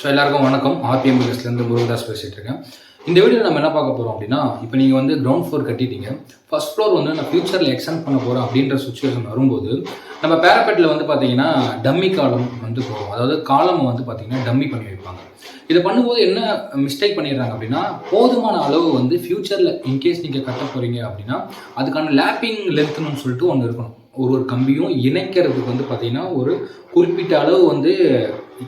So எல்லாருக்கும் வணக்கம். RPM பிஎஸ்லேருந்து Murugadoss பேசிகிட்டு இருக்கேன். இந்த வீடியோ நம்ம என்ன பார்க்க போகிறோம் அப்படின்னா இப்போ நீங்கள் வந்து கிரவுண்ட் ஃப்ளோர் கட்டிட்டீங்க. ஃபர்ஸ்ட் ஃப்ளோர் வந்து நான் ஃபியூச்சரில் எக்ஸ்டெண்ட் பண்ண போகிறோம் அப்படின்ற சுச்சுவேஷன் வரும்போது நம்ம பேரப்பெட்டில் வந்து பார்த்தீங்கன்னா டம்மி காலம் வந்து போகும் அதாவது காலம் வந்து பார்த்தீங்கன்னா டம்மி பண்ணி வைப்பாங்க. இதை பண்ணும்போது என்ன மிஸ்டேக் பண்ணிடுறாங்க அப்படின்னா போதுமான அளவு வந்து ஃப்யூச்சரில் இன்கேஸ் நீங்கள் கட்ட போகிறீங்க அப்படின்னா அதுக்கான லேப்பிங் லென்த்னு சொல்லிட்டு ஒன்று இருக்கணும். ஒரு ஒரு கம்பியும் இணைக்கிறதுக்கு வந்து பார்த்தீங்கன்னா ஒரு குறிப்பிட்ட அளவு வந்து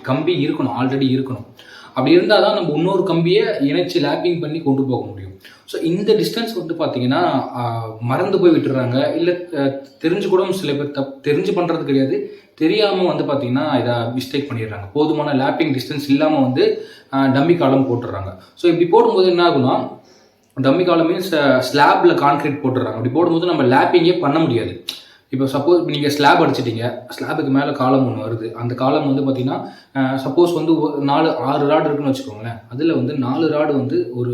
கம்பி இருக்கணும் ஆல்ரெடி இருக்கணும். அப்படி இருந்தால் தான் நம்ம இன்னொரு கம்பியை இணைச்சி லேப்பிங் பண்ணி கொண்டு போக முடியும். ஸோ இந்த டிஸ்டன்ஸ் வந்து பார்த்தீங்கன்னா மறந்து போய் விட்டுறாங்க. இல்லை தெரிஞ்சு கூட சில பேர் தப் தெரிஞ்சு பண்ணுறது கிடையாது. தெரியாமல் வந்து பார்த்தீங்கன்னா இதை மிஸ்டேக் பண்ணிடுறாங்க. போதுமான லேப்பிங் டிஸ்டன்ஸ் இல்லாமல் வந்து டம்மி காலம் போட்டுடுறாங்க. ஸோ இப்படி போடும்போது என்ன ஆகுனா டம்மி காலம் மீன்ஸ் ஸ்லாப்ல கான்கிரீட் போட்டுடுறாங்க. அப்படி போடும்போது நம்ம லேப்பிங்கே பண்ண முடியாது. இப்போ சப்போஸ் நீங்கள் ஸ்லாப் அடிச்சிட்டீங்க ஸ்லாபுக்கு மேலே காலம் ஒன்று வருது. அந்த காலம் வந்து பார்த்தீங்கன்னா சப்போஸ் வந்து ஒரு நாலு ஆறு ராடு இருக்குன்னு வச்சுக்கோங்களேன். அதில் வந்து நாலு ராடு வந்து ஒரு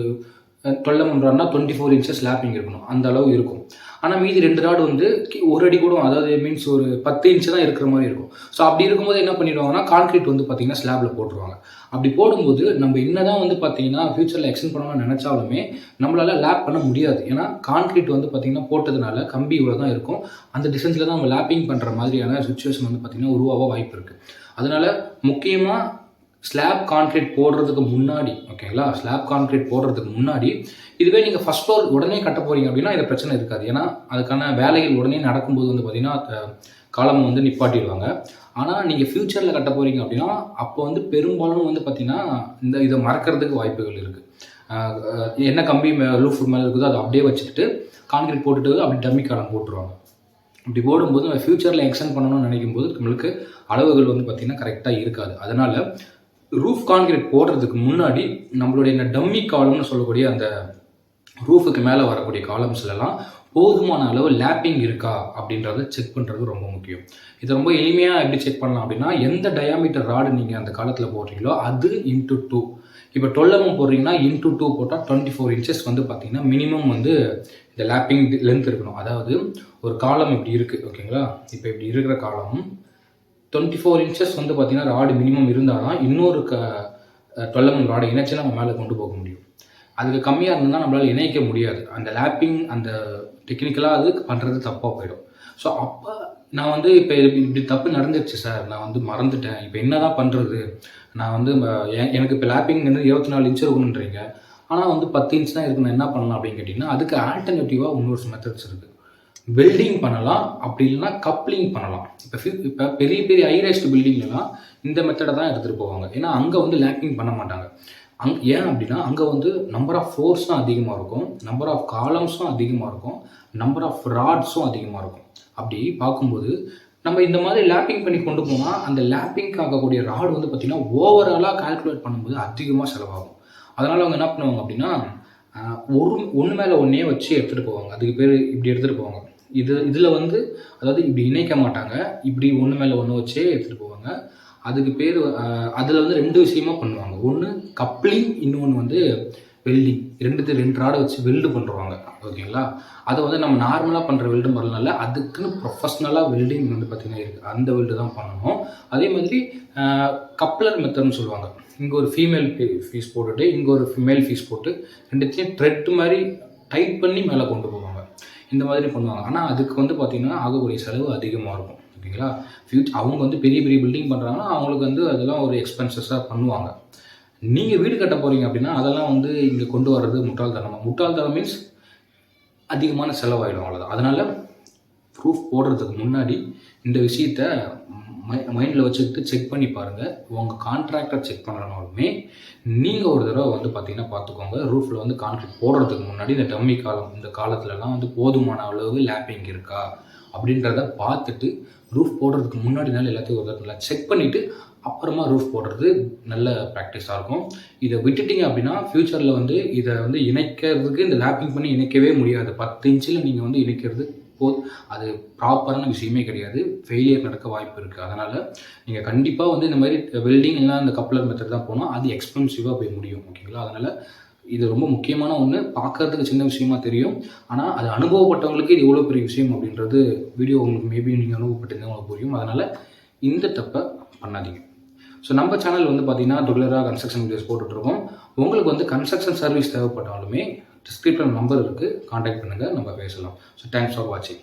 டுவெல் எம்எம் ராட்னா டுவெண்ட்டி ஃபோர் இன்ச்சஸ் ஸ்லாப்பிங் இருக்கணும். அந்த அளவு இருக்கும். ஆனால் மீதி ரெண்டு ராடு வந்து ஒரு அடி கூட அதாவது மீன்ஸ் ஒரு பத்து இன்ச்சு தான் இருக்கிற மாதிரி இருக்கும். ஸோ அப்படி இருக்கும்போது என்ன பண்ணிடுவாங்கன்னா கான்கிரீட் வந்து பார்த்தீங்கன்னா ஸ்லாப்ல போட்டுருவாங்க. அப்படி போடும்போது நம்ம என்னதான் வந்து பார்த்தீங்கன்னா ஃபியூச்சரில் எக்ஸ்டெண்ட் பண்ணணும்னு நினச்சாலுமே நம்மளால் லேப் பண்ண முடியாது. ஏன்னா கான்கிரீட் வந்து பார்த்தீங்கன்னா போட்டதுனால கம்பி இவ்வளோ தான் இருக்கும். அந்த டிஸ்டன்ஸில் தான் நம்ம லேப்பிங் பண்ணுற மாதிரியான சுச்சுவேஷன் வந்து பார்த்தீங்கன்னா உருவாக வாய்ப்பு இருக்குது அதனால் முக்கியமாக ஸ்லாப் கான்கிரீட் போடுறதுக்கு முன்னாடி ஓகேங்களா ஸ்லாப் கான்கிரீட் போடுறதுக்கு முன்னாடி இதுவே நீங்கள் ஃபர்ஸ்ட் ஃப்ளோர் உடனே கட்ட போகிறீங்க அப்படின்னா இது பிரச்சனை இருக்காது. ஏன்னா அதுக்கான வேலைகள் உடனே நடக்கும்போது வந்து பார்த்தீங்கன்னா காலம் வந்து நிப்பாட்டிடுவாங்க. ஆனால் நீங்கள் ஃப்யூச்சரில் கட்ட போகிறீங்க அப்படின்னா அப்போ வந்து பெரும்பாலும் வந்து பார்த்திங்கன்னா இந்த இதை மறக்கிறதுக்கு வாய்ப்புகள் இருக்குது என்ன கம்பி லூஃப் மேலே இருக்குதோ அதை அப்படியே வச்சுக்கிட்டு கான்கிரீட் போட்டுட்டு அப்படி டம்மி காலம் போட்டுருவாங்க. இப்படி போடும்போது நம்ம ஃப்யூச்சரில் எக்ஸ்டெண்ட் பண்ணணும்னு நினைக்கும் போது நம்மளுக்கு அளவுகள் வந்து பார்த்திங்கன்னா கரெக்டாக இருக்காது. அதனால் ரூஃப் கான்கிரீட் போடுறதுக்கு முன்னாடி நம்மளுடைய இந்த டம்மி காலம்னு சொல்லக்கூடிய அந்த ரூஃபுக்கு மேலே வரக்கூடிய காலம்ஸ்லலாம் போதுமான அளவு லேப்பிங் இருக்கா அப்படின்றத செக் பண்ணுறது ரொம்ப முக்கியம். இது ரொம்ப எளிமையாக எப்படி செக் பண்ணலாம் அப்படின்னா எந்த டயாமீட்டர் ராடு நீங்கள் அந்த காலத்தில் போடுறீங்களோ அது இன்ட்டு டூ இப்போ டுவெல் எம்எம் போடுறீங்கன்னா இன்ட்டு டூ போட்டால் டுவெண்ட்டி ஃபோர் இன்ச்சஸ் வந்து பார்த்தீங்கன்னா மினிமம் வந்து இந்த லேப்பிங் லென்த் இருக்கணும். அதாவது ஒரு காலம் இப்படி இருக்குது ஓகேங்களா இப்போ இப்படி இருக்கிற காலம் டுவெண்ட்டி ஃபோர் இன்ச்சஸ் வந்து பார்த்தீங்கன்னா ராடு மினிமம் இருந்தால் தான் இன்னொரு க டுவெல் எம்எம் ராடை இணைச்சு நம்ம மேலே கொண்டு போக முடியும். அதுக்கு கம்மியாக இருந்தால் நம்மளால் இணைக்க முடியாது. அந்த லேப்பிங் அந்த டெக்னிக்கலாக அது பண்ணுறது தப்பாக போயிடும். ஸோ அப்போ நான் வந்து இப்போ இப்படி தப்பு நடந்துருச்சு சார் நான் வந்து மறந்துட்டேன். இப்போ என்ன தான் பண்ணுறது நான் வந்து ம- எனக்கு இப்போ லேப்பிங் வந்து இருபத்தி நாலு இன்ச் இருக்கணுன்றீங்க ஆனால் வந்து பத்து இன்ச் தான் இருக்கு நான் என்ன பண்ணலாம் அப்படின்னு கேட்டிங்கன்னா அதுக்கு ஆல்டர்னேட்டிவாக இன்னொரு மெத்தட்ஸ் இருக்குது வெல்டிங் பண்ணலாம் அப்படி இல்லைன்னா கப்ளிங் பண்ணலாம். இப்போ இப்போ பெரிய பெரிய ஹைரைஸ்ட் பில்டிங்லாம் இந்த மெத்தடை தான் எடுத்துகிட்டு போவாங்க. ஏன்னா அங்கே வந்து லேப்பிங் பண்ண மாட்டாங்க. அங் ஏன் அப்படின்னா அங்கே வந்து நம்பர் ஆஃப் ஃபோர்ஸும் அதிகமாக இருக்கும் நம்பர் ஆஃப் காலம்ஸும் அதிகமாக இருக்கும் நம்பர் ஆஃப் ராட்ஸும் அதிகமாக இருக்கும். அப்படி பார்க்கும்போது நம்ம இந்த மாதிரி லேப்பிங் பண்ணி கொண்டு போனால் அந்த லேப்பிங்க்கு ஆகக்கூடிய ராடு வந்து பார்த்திங்கன்னா ஓவராலாக கால்குலேட் பண்ணும்போது அதிகமாக செலவாகும். அதனால் அவங்க என்ன பண்ணுவாங்க அப்படின்னா ஒரு ஒன்று மேலே ஒன்றே வச்சு எடுத்துகிட்டு போவாங்க. அதுக்கு பேர் இப்படி எடுத்துகிட்டு போவாங்க. இது இதில் வந்து அதாவது இப்படி இணைக்க மாட்டாங்க. இப்படி ஒன்று மேலே ஒன்று வச்சே எடுத்துகிட்டு போவாங்க. அதுக்கு பேர் அதில் வந்து ரெண்டு விஷயமா பண்ணுவாங்க. ஒன்று கப்ளிங் இன்னொன்று வந்து வெல்டிங். ரெண்டுத்து ரெண்டு ராடை வச்சு வெல்டு பண்ணுறாங்க ஓகேங்களா? அதை வந்து நம்ம நார்மலாக பண்ணுற வெல்டு பண்ணல அதுக்குன்னு ப்ரொஃபஷ்னலாக வெல்டிங் வந்து பார்த்திங்கன்னா இருக்குது அந்த வெல்டு தான் பண்ணணும். அதே மாதிரி கப்ளர் மெத்தட்னு சொல்லுவாங்க. இங்கே ஒரு ஃபீமேல் ஃபீஸ் போட்டுட்டு இங்கே ஒரு ஃபீமேல் ஃபீஸ் போட்டு ரெண்டுத்தையும் த்ரெட் மாதிரி டைட் பண்ணி மேலே கொண்டு போவாங்க. இந்த மாதிரி பண்ணுவாங்க. ஆனால் அதுக்கு வந்து பார்த்திங்கன்னா ஆகக்கூடிய செலவு அதிகமாக இருக்கும். ஓகேங்களா? ஃபியூச் அவங்க வந்து பெரிய பெரிய பில்டிங் பண்ணுறாங்கன்னா அவங்களுக்கு வந்து அதெல்லாம் ஒரு எக்ஸ்பென்சஸாக பண்ணுவாங்க. நீங்கள் வீடு கட்ட போகிறீங்க அப்படின்னா அதெல்லாம் வந்து இங்கே கொண்டு வர்றது முட்டாள்தனமாக முட்டாள்தனம் மீன்ஸ் அதிகமான செலவாயிடும் அவ்வளோதான் அதனால் ப்ரூஃப் போடுறதுக்கு முன்னாடி இந்த விஷயத்த மை மைண்டில் வச்சுக்கிட்டு செக் பண்ணி பாருங்கள் உங்கள் கான்ட்ராக்டர் செக் பண்ணனாலுமே நீங்கள் ஒரு தடவை வந்து பார்த்தீங்கன்னா பார்த்துக்கோங்க ரூஃபில் வந்து கான்க்ரீட் போடுறதுக்கு முன்னாடி இந்த டம்மி காலம் இந்த காலத்துலலாம் வந்து போதுமான அளவு லேப்பிங் இருக்கா? அப்படின்றத பார்த்துட்டு ரூஃப் போடுறதுக்கு முன்னாடி நாள் எல்லாத்தையும் ஒரு தடவை செக் பண்ணிவிட்டு அப்புறமா ரூஃப் போடுறது நல்ல ப்ராக்டிஸாக இருக்கும். இதை விட்டுட்டீங்க அப்படின்னா ஃப்யூச்சரில் வந்து இதை வந்து இணைக்கிறதுக்கு இந்த லேப்பிங் பண்ணி இணைக்கவே முடியாது. பத்து இன்ச்சில் நீங்கள் வந்து இணைக்கிறது போ அது ப்ராப்பரான விஷயமே கிடையாது. ஃபெயிலியர் நடக்க வாய்ப்பு இருக்குது அதனால் நீங்கள் கண்டிப்பாக வந்து இந்த மாதிரி வெல்டிங் இல்லைனா இந்த கப்ளர் மெத்தட் தான் போனால் அது எக்ஸ்பென்சிவாக போய் முடியும். ஓகேங்களா அதனால் இது ரொம்ப முக்கியமான ஒன்று பார்க்கறதுக்கு சின்ன விஷயமா தெரியும். ஆனால் அது அனுபவப்பட்டவங்களுக்கு இது எவ்வளோ பெரிய விஷயம் அப்படின்றது வீடியோ உங்களுக்கு மேபி நீங்கள் அனுபவப்பட்டிருந்தா உங்களுக்கு புரியும். அதனால் இந்த தப்பை பண்ணாதீங்க. ஸோ நம்ம சேனல் வந்து பார்த்தீங்கன்னா ரெகுலராக கன்ஸ்ட்ரக்ஷன் வீடியோஸ் போட்டுட்ருக்கோம் உங்களுக்கு வந்து கன்ஸ்ட்ரக்ஷன் சர்வீஸ் தேவைப்பட்டாலுமே டிஸ்கிரிப்ஷன் நம்பர் இருக்குது காண்டாக்ட் பண்ணுங்கள் நம்ம பேசலாம். ஸோ தேங்க்ஸ் ஃபார் வாட்சிங்